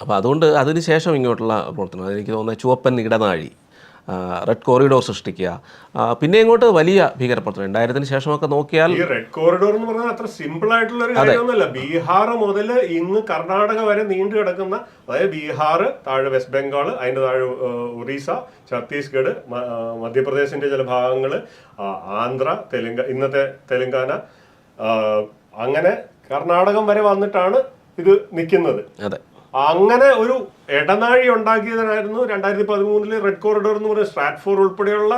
അപ്പോൾ അതുകൊണ്ട് അതിന് ശേഷം ഇങ്ങോട്ടുള്ള പ്രവർത്തനം എനിക്ക് തോന്നുന്നത് ചുവപ്പൻ ഇടനാഴി റെഡ് കോറിഡോർ സൃഷ്ടിക്കുക പിന്നെ ഇങ്ങോട്ട് വലിയ ഭീകരപ്രവർത്തനം രണ്ടായിരത്തിന് ശേഷമൊക്കെ നോക്കിയാൽ ഈ റെഡ് കോറിഡോർ എന്ന് പറഞ്ഞാൽ അത്ര സിമ്പിൾ ആയിട്ടുള്ള ഒരു കാര്യമൊന്നുമല്ല. ബീഹാർ മുതൽ ഇന്ന് കർണാടക വരെ നീണ്ടു കിടക്കുന്ന അതായത് ബീഹാർ താഴെ വെസ്റ്റ് ബംഗാൾ അതിന്റെ താഴെ ഒറീസ ഛത്തീസ്ഗഡ് മധ്യപ്രദേശിന്റെ ചില ഭാഗങ്ങൾ ആന്ധ്ര തെലുങ്ക ഇന്നത്തെ തെലുങ്കാന അങ്ങനെ കർണാടകം വരെ വന്നിട്ടാണ് ഇത് നിൽക്കുന്നത്. അതെ. അങ്ങനെ ഒരു ഇടനാഴി ഉണ്ടാക്കിയതിനായിരുന്നു രണ്ടായിരത്തി പതിമൂന്നിൽ റെഡ് കോറിഡോർ എന്ന് പറയുന്ന സ്ട്രാറ്റ്ഫോർ ഉൾപ്പെടെയുള്ള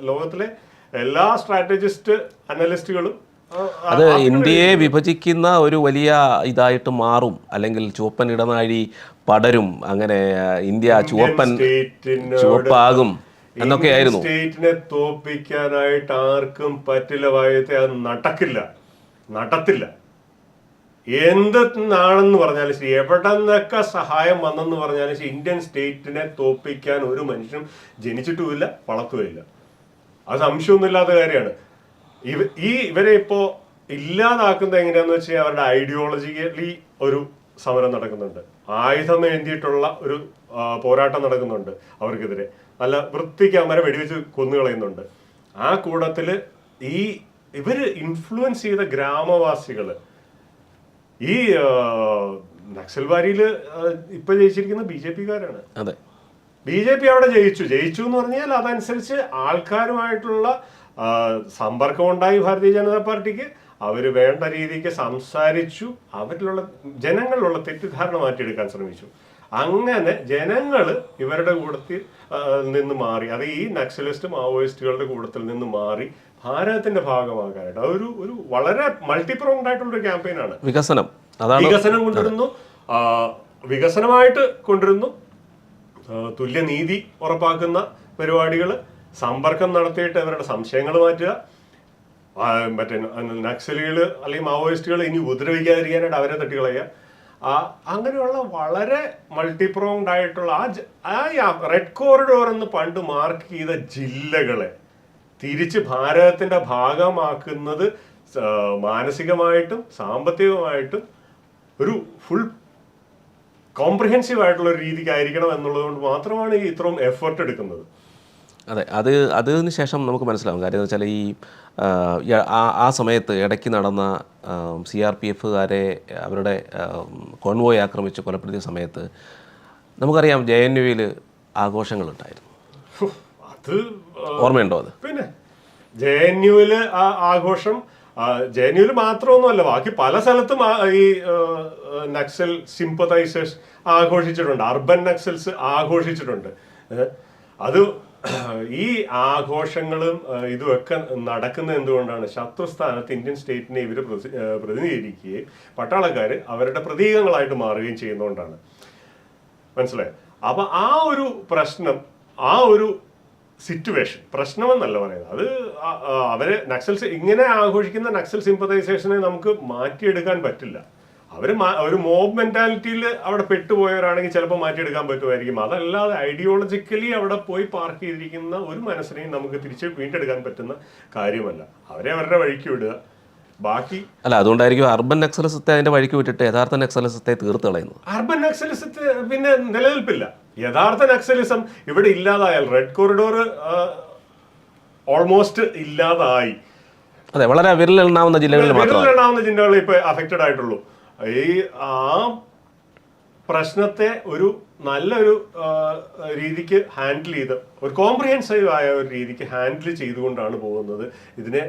ലോകത്തിലെ എല്ലാ സ്ട്രാറ്റജിസ്റ്റ് അനലിസ്റ്റുകളും അത് ഇന്ത്യയെ വിഭജിക്കുന്ന ഒരു വലിയ ഇതായിട്ട് മാറും. അല്ലെങ്കിൽ ചുവപ്പൻ ഇടനാഴി പടരും. അങ്ങനെ ഇന്ത്യ ചുവപ്പൻ ചുവപ്പാകും എന്നൊക്കെയായിരുന്നു. സ്റ്റേറ്റിനെ തോപ്പിക്കാനായിട്ട് ആർക്കും പറ്റില്ല വായത്തെ. അത് നടക്കില്ല. നടത്തില്ല. എന്തെന്നാണെന്ന് പറഞ്ഞാലും ശരി എവിടെ നിന്നൊക്കെ സഹായം വന്നെന്ന് പറഞ്ഞാലും ശരി ഇന്ത്യൻ സ്റ്റേറ്റിനെ തോപ്പിക്കാൻ ഒരു മനുഷ്യനും ജനിച്ചിട്ടുമില്ല വളർത്തുമില്ല അത് സംശയമൊന്നുമില്ലാത്ത കാര്യമാണ്. ഇവ ഈ ഇവരെ ഇപ്പോൾ ഇല്ലാതാക്കുന്നത് എങ്ങനെയാന്ന് വെച്ചാൽ അവരുടെ ഐഡിയോളജിക്കലി ഒരു സമരം നടക്കുന്നുണ്ട്. ആയുധം ഒരു പോരാട്ടം നടക്കുന്നുണ്ട് അവർക്കെതിരെ. നല്ല വൃത്തിക്ക് അവരെ വെടിവെച്ച് കൊന്നുകളയുന്നുണ്ട് ആ കൂടത്തിൽ ഈ ഇവർ ഇൻഫ്ലുവൻസ് ചെയ്ത ഗ്രാമവാസികൾ ഈ നക്സൽബാരിയിൽ ഇപ്പൊ ജയിച്ചിരിക്കുന്ന ബി ജെ പിക്കാരാണ്. അതെ. ബി ജെ പി അവിടെ ജയിച്ചു. ജയിച്ചു എന്ന് പറഞ്ഞാൽ അതനുസരിച്ച് ആൾക്കാരുമായിട്ടുള്ള സമ്പർക്കം ഉണ്ടായി ഭാരതീയ ജനതാ പാർട്ടിക്ക്. അവർ വേണ്ട രീതിക്ക് സംസാരിച്ചു. അവരിലുള്ള ജനങ്ങളിലുള്ള തെറ്റിദ്ധാരണ മാറ്റിയെടുക്കാൻ ശ്രമിച്ചു. അങ്ങനെ ജനങ്ങൾ ഇവരുടെ കൂട്ടത്തിൽ നിന്ന് മാറി. അത് ഈ നക്സലിസ്റ്റ് മാവോയിസ്റ്റുകളുടെ കൂട്ടത്തിൽ നിന്ന് മാറി ഭാരതത്തിന്റെ ഭാഗമാകാനായിട്ട്. അതൊരു ഒരു വളരെ മൾട്ടിപ്രോങ്ഡ് ആയിട്ടുള്ള ഒരു ക്യാമ്പയിനാണ് വികസനം. അതാണ് വികസനം കൊണ്ടുവരുന്നു. വികസനമായിട്ട് കൊണ്ടുവരുന്നു. തുല്യനീതി ഉറപ്പാക്കുന്ന പരിപാടികൾ സമ്പർക്കം നടത്തിയിട്ട് അവരുടെ സംശയങ്ങൾ മാറ്റുക. മറ്റേ നക്സലുകൾ അല്ലെങ്കിൽ മാവോയിസ്റ്റുകൾ ഇനി ഉപദ്രവിക്കാതിരിക്കാനായിട്ട് അവരെ തട്ടിക്കളയുക. അങ്ങനെയുള്ള വളരെ മൾട്ടിപ്രോങ്ഡ് ആയിട്ടുള്ള ആ റെഡ് കോറിഡോർ എന്ന് പണ്ട് മാർക്ക് ചെയ്ത ജില്ലകളെ തിരിച്ച് ഭാരതത്തിന്റെ ഭാഗമാക്കുന്നത് മാനസികമായിട്ടും സാമ്പത്തികമായിട്ടും ഒരു ഫുൾ കോംപ്രിഹെൻസീവ് ആയിട്ടുള്ള രീതിക്കായിരിക്കണം എന്നുള്ളത് കൊണ്ട് മാത്രമാണ് ഈ ഇത്രയും എഫേർട്ട് എടുക്കുന്നത്. അതെ അത് അതിന് ശേഷം നമുക്ക് മനസ്സിലാവും. കാര്യം എന്ന് വെച്ചാൽ ഈ ആ, സമയത്ത് ഇടയ്ക്ക് നടന്ന സി ആർ പി എഫുകാരെ അവരുടെ കോൺവോയ് ആക്രമിച്ച് കൊലപ്പെടുത്തിയ സമയത്ത് നമുക്കറിയാം ജെ എൻ യുവിൽ ആഘോഷങ്ങളുണ്ടായിരുന്നു. അത് ഓർമ്മയുണ്ടോ അത്? പിന്നെ ജെ എൻ യുവിൽ ആ ആഘോഷം ജെ എൻ യുവിൽ മാത്രമൊന്നുമല്ല ബാക്കി പല സ്ഥലത്തും ഈ നക്സൽ സിമ്പതൈസേഴ്സ് ആഘോഷിച്ചിട്ടുണ്ട് അർബൻ നക്സൽസ് ആഘോഷിച്ചിട്ടുണ്ട്. അത് ഈ ആഘോഷങ്ങളും ഇതുമൊക്കെ നടക്കുന്നത് എന്തുകൊണ്ടാണ്? ശത്രുസ്ഥാനത്ത് ഇന്ത്യൻ സ്റ്റേറ്റിനെ ഇവർ പ്രതിനിധീകരിക്കുകയും പട്ടാളക്കാർ അവരുടെ പ്രതീകങ്ങളായിട്ട് മാറുകയും ചെയ്യുന്നതുകൊണ്ടാണ് മനസ്സിലായോ? അപ്പൊ ആ ഒരു പ്രശ്നം ആ ഒരു സിറ്റുവേഷൻ പ്രശ്നമെന്നല്ല പറയുന്നത്. അത് അവരെ നക്സൽസ് ഇങ്ങനെ ആഘോഷിക്കുന്ന നക്സൽ സിമ്പതൈസേഷനെ നമുക്ക് മാറ്റിയെടുക്കാൻ പറ്റില്ല. അവർ മാ- ഒരു മോബ് മെന്റാലിറ്റിയിൽ അവിടെ പെട്ടുപോയവരാണെങ്കിൽ ചിലപ്പോൾ മാറ്റിയെടുക്കാൻ പറ്റുമായിരിക്കും. അതല്ലാതെ ഐഡിയോളജിക്കലി അവിടെ പോയി പാർക്ക് ചെയ്തിരിക്കുന്ന ഒരു മനസ്സിനെയും നമുക്ക് തിരിച്ച് വീണ്ടെടുക്കാൻ പറ്റുന്ന കാര്യമല്ല. അവരെ അവരുടെ വഴിക്ക് വിടുക. ബാക്കി അല്ല അതുകൊണ്ടായിരിക്കും അർബൻ നക്സലിസത്തെ അതിന്റെ വഴിക്ക് വിട്ടിട്ട് യഥാർത്ഥ നക്സലിസത്തെ തീർത്ത് കളയുന്നു അർബൻ നക്സലിസത്തെ പിന്നെ നിലനിൽപ്പില്ല. യഥാർത്ഥ നക്സലിസം ഇവിടെ ഇല്ലാതായാൽ റെഡ് കോറിഡോർ ഓൾമോസ്റ്റ് ഇല്ലാതായി. അതെ വളരെ വിരലെണ്ണാവുന്ന ജില്ലകളിൽ മാത്രമാണ്. വിരലിലെണ്ണാവുന്ന ജില്ലകളിൽ ഇപ്പൊ അഫക്റ്റഡ് ആയിട്ടുള്ളൂ. ഈ ആ പ്രശ്നത്തെ ഒരു നല്ലൊരു രീതിക്ക് ഹാൻഡിൽ ചെയ്ത് ഒരു കോംപ്രിഹെൻസീവ് ആയ ഒരു രീതിക്ക് ഹാൻഡിൽ ചെയ്തുകൊണ്ടാണ് പോകുന്നത്. ഇതിനെ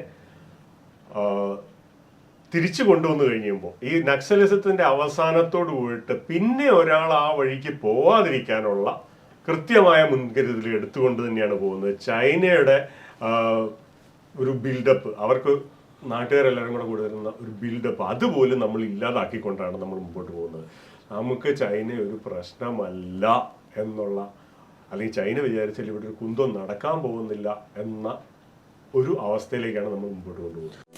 തിരിച്ചു കൊണ്ടുവന്നു കഴിയുമ്പോൾ ഈ നക്സലിസത്തിന്റെ അവസാനത്തോട് പോയിട്ട് പിന്നെ ഒരാൾ ആ വഴിക്ക് പോവാതിരിക്കാനുള്ള കൃത്യമായ മുൻകരുതൽ എടുത്തുകൊണ്ട് തന്നെയാണ് പോകുന്നത്. ചൈനയുടെ ഒരു ബിൽഡപ്പ് അവർക്ക് നാട്ടുകാരെല്ലാവരും കൂടെ കൂടെ വരുന്ന ഒരു ബിൽഡപ്പ് അതുപോലും നമ്മൾ ഇല്ലാതാക്കിക്കൊണ്ടാണ് നമ്മൾ മുമ്പോട്ട് പോകുന്നത്. നമുക്ക് ചൈന ഒരു പ്രശ്നമല്ല എന്നുള്ള അല്ലെങ്കിൽ ചൈന വിചാരിച്ചാൽ ഇവിടെ ഒരു കുന്തം നടക്കാൻ പോകുന്നില്ല എന്ന ഒരു അവസ്ഥയിലേക്കാണ് നമ്മൾ മുമ്പോട്ട് കൊണ്ടുപോകുന്നത്.